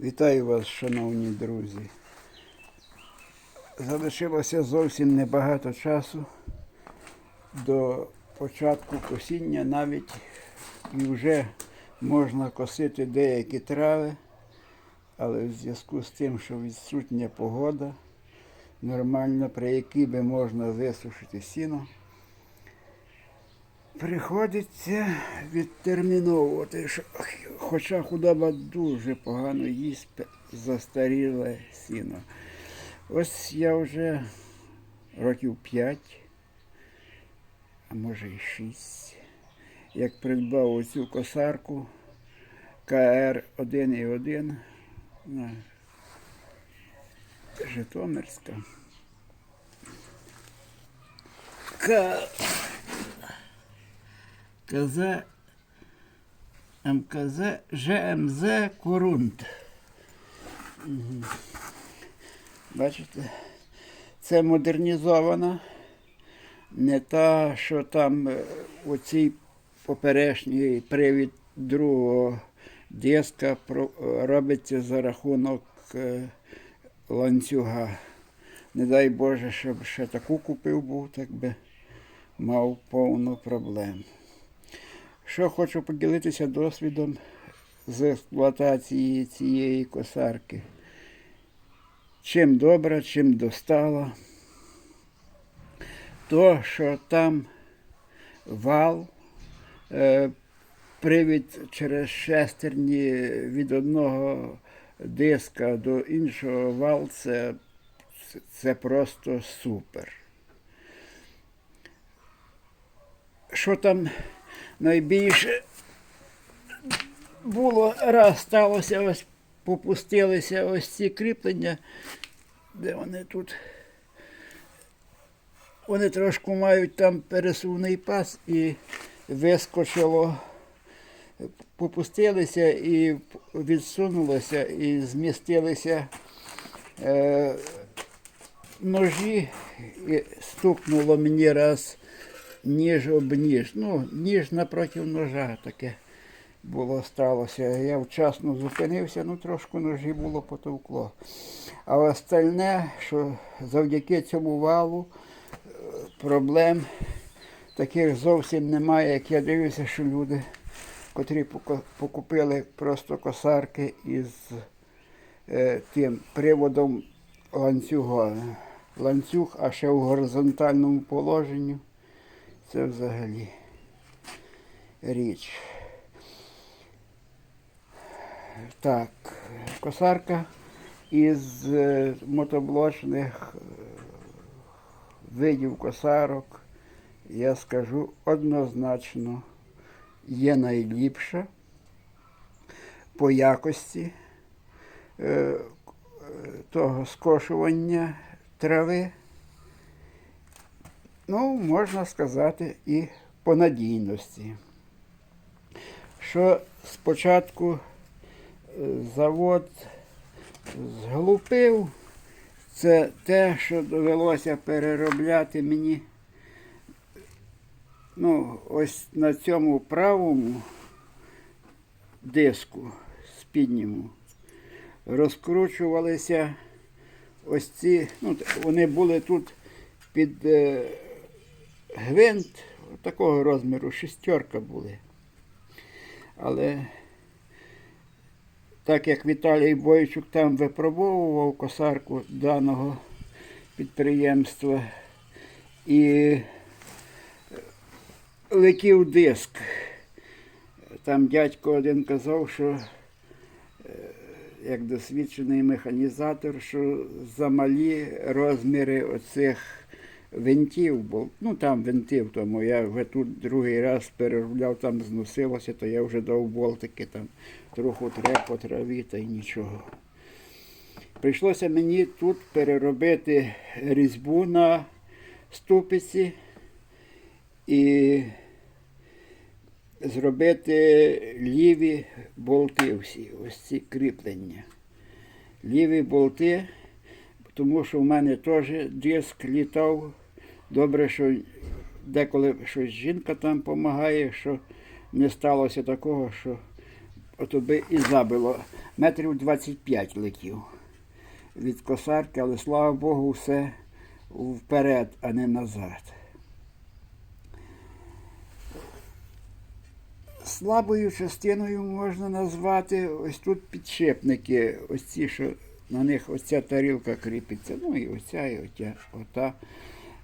Вітаю вас, шановні друзі. Залишилося зовсім небагато часу до початку косіння навіть і вже можна косити деякі трави, але в зв'язку з тим, що відсутня погода, нормально, при якій би можна висушити сіно, приходиться відтерміновувати, хоча худоба дуже погано їсть застаріле сіно. Ось я вже років 5, а може і 6, як придбав оцю косарку КР 1,1 на Житомирська. КЗ МКЗ ЖМЗ Корунт. Бачите? Це модернізована. Не та, що там е, оцій поперечній привід другого диска робиться за рахунок е, ланцюга. Не дай Боже, щоб ще таку купив був, так би мав повну проблем. Що хочу поділитися досвідом з експлуатації цієї косарки. Чим добра, чим достала. То, що там вал, е, привід через шестерні від одного диска до іншого вал, це, це- просто супер. Що там найбільше було, раз сталося, ось попустилися ось ці кріплення, де вони тут. Вони трошки мають там пересувний пас і вискочило, попустилися і відсунулося, і змістилися е, ножі, і стукнуло мені раз ніж об ніж. Ну, ніж напроти ножа таке було сталося. Я вчасно зупинився, ну трошки ножі було потовкло. А остальне, що завдяки цьому валу е, проблем таких зовсім немає, як я дивлюся, що люди, котрі покупили просто косарки із е, тим приводом ланцюга. Ланцюг, а ще в горизонтальному положенні. Це взагалі річ. Так, косарка із е, мотоблочних е, видів косарок, я скажу однозначно, є найліпша по якості е, того скошування трави. Ну, можна сказати, і по надійності. Що спочатку е, завод зглупив, це те, що довелося переробляти мені. Ну, ось на цьому правому диску спідньому розкручувалися ось ці, ну, вони були тут під е, гвинт такого розміру, шістерка були. Але так як Віталій Бойчук там випробовував косарку даного підприємства і летів диск. Там дядько один казав, що е, як досвідчений механізатор, що замалі розміри оцих винтів, бо ну там винтів, тому я вже тут другий раз переробляв, там зносилося, то я вже дав болтики, там трохи треба по траві та й нічого. Прийшлося мені тут переробити різьбу на ступиці і зробити ліві болти всі, ось ці кріплення. Ліві болти, тому що в мене теж диск літав. Добре, що деколи щось жінка там допомагає, що не сталося такого, що ото би і забило. Метрів 25 летів від косарки, але слава Богу, все вперед, а не назад. Слабою частиною можна назвати ось тут підшипники, ось ці, що на них оця тарілка кріпиться. Ну і оця, і оця, ота.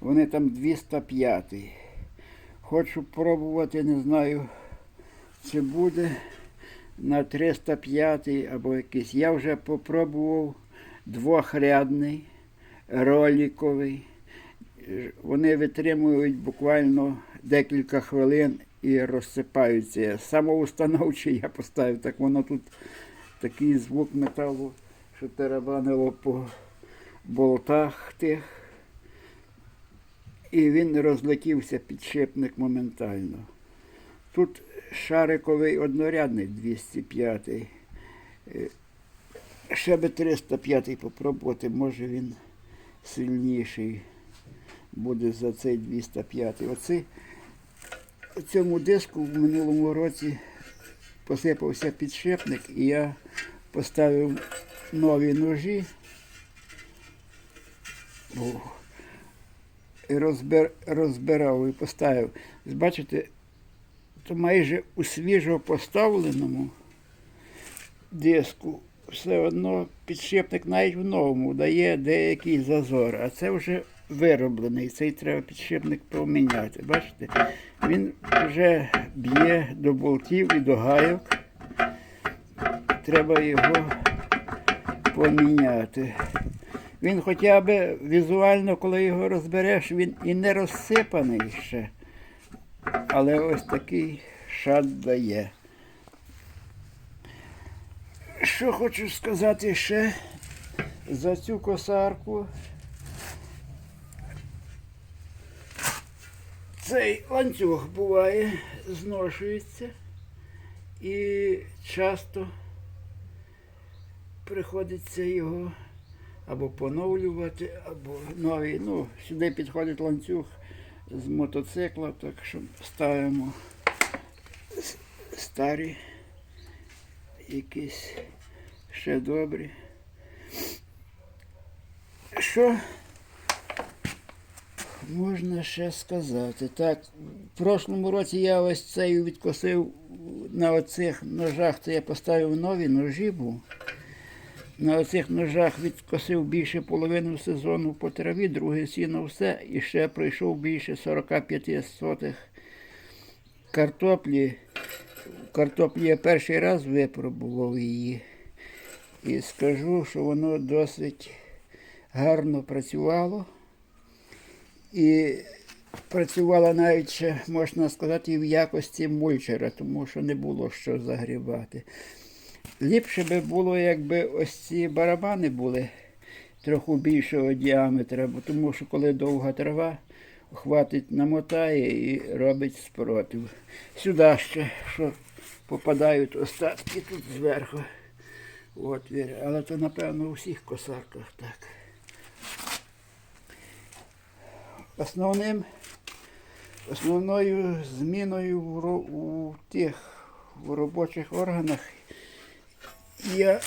Вони там 205. Хочу пробувати, не знаю, чи буде на 305 або якийсь. Я вже попробував двохрядний, роліковий. Вони витримують буквально декілька хвилин і розсипаються. Самоустановчий я поставив, так воно тут такий звук металу, що тарабанило по болтах тих. І він розлетівся підшипник моментально. Тут шариковий однорядний 205. Е, Ще би 305 попробувати, може він сильніший буде за цей 205. Оцей, у цьому диску в минулому році посипався підшипник і я поставив нові ножі. І розбир, розбирав і поставив. Бачите, то майже у свіжо поставленому диску все одно підшипник навіть в новому дає деякий зазор, а це вже вироблений. Цей треба підшипник поміняти. Бачите? Він вже б'є до болтів і до гайок. Треба його поміняти. Він хоча б візуально, коли його розбереш, він і не розсипаний ще. Але ось такий шат дає. Що хочу сказати ще за цю косарку. Цей ланцюг буває, зношується і часто приходиться його або поновлювати, або новий. Ну, сюди підходить ланцюг з мотоцикла, так що ставимо старі, якісь ще добрі. Що можна ще сказати? Так, в прошлому році я ось цей відкосив на оцих ножах, це я поставив нові ножі був. На оцих ножах відкосив більше половину сезону по траві, друге сіно все, і ще пройшов більше 45 сотих картоплі. Картоплі я перший раз випробував її. І скажу, що воно досить гарно працювало. І працювала навіть можна сказати, в якості мульчера, тому що не було що загрібати. Ліпше би було, якби ось ці барабани були трохи більшого діаметра, бо тому що коли довга трава, хватить, намотає і робить спротив. Сюди ще, що попадають остатки тут зверху. Отвір. Але то, напевно, у всіх косарках так. Основним, основною зміною в, у тих в робочих органах я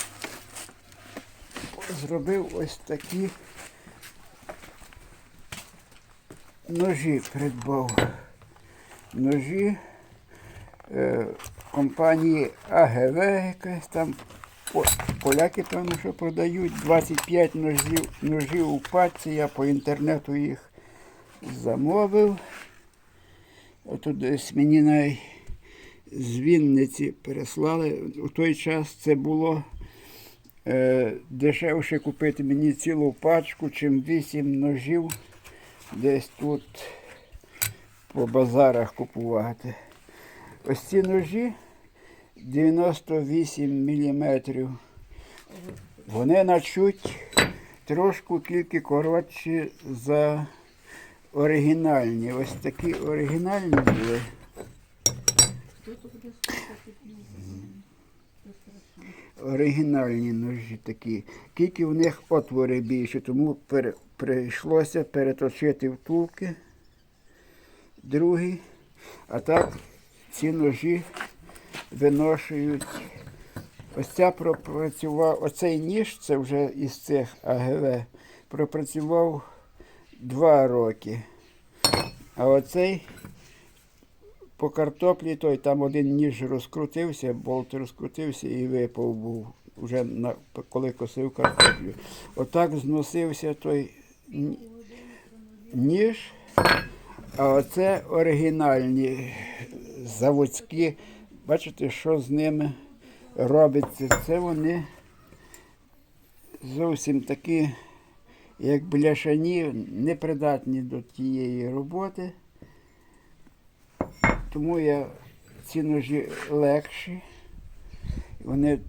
зробив ось такі ножі придбав. Ножі е, компанії АГВ якась там. Поляки, певно, що продають 25 ножів, ножів у пачці. Я по інтернету їх замовив. Отут десь мені навіть з Вінниці переслали. У той час це було е, дешевше купити мені цілу пачку, чим 8 ножів десь тут по базарах купувати. Ось ці ножі 98 мм. Вони начуть трошку тільки коротші за оригінальні. Ось такі оригінальні були. Оригінальні ножі такі. Тільки в них отвори більше, тому пере, прийшлося переточити втулки. Другий. А так ці ножі виношують Ось ця пропрацював, оцей ніж, це вже із цих АГВ, пропрацював два роки. А оцей по картоплі той там один ніж розкрутився, болт розкрутився і випав був вже на, коли косив картоплю. Отак зносився той ніж. А оце оригінальні заводські. Бачите, що з ними робиться. Це вони зовсім такі, як бляшані, непридатні до тієї роботи. Тому я ці ножі легші. Вони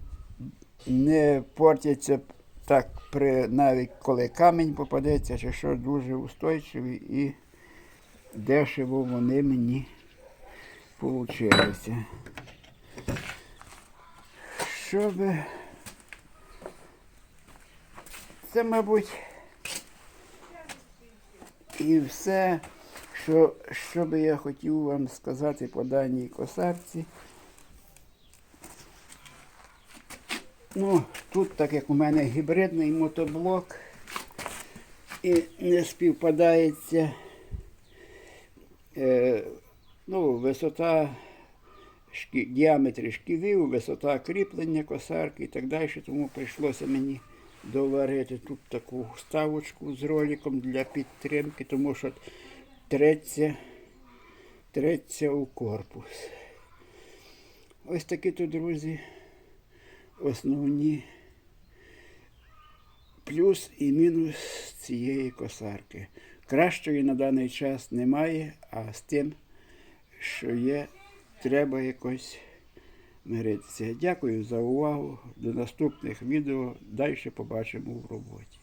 не портяться так, при, навіть коли камінь попадеться, чи що дуже устойчиві і дешево вони мені получилися. Щоб це, мабуть, і все, що, що би я хотів вам сказати по даній косарці. Ну, тут, так як у мене гібридний мотоблок і не співпадається е, ну, висота шкі, діаметр шківів, висота кріплення косарки і так далі. Тому прийшлося мені доварити тут таку вставочку з роликом для підтримки, тому що треться, треться у корпус. Ось такі то, друзі, основні плюс і мінус цієї косарки. Кращої на даний час немає, а з тим, що є, треба якось миритися. Дякую за увагу. До наступних відео. Далі побачимо в роботі.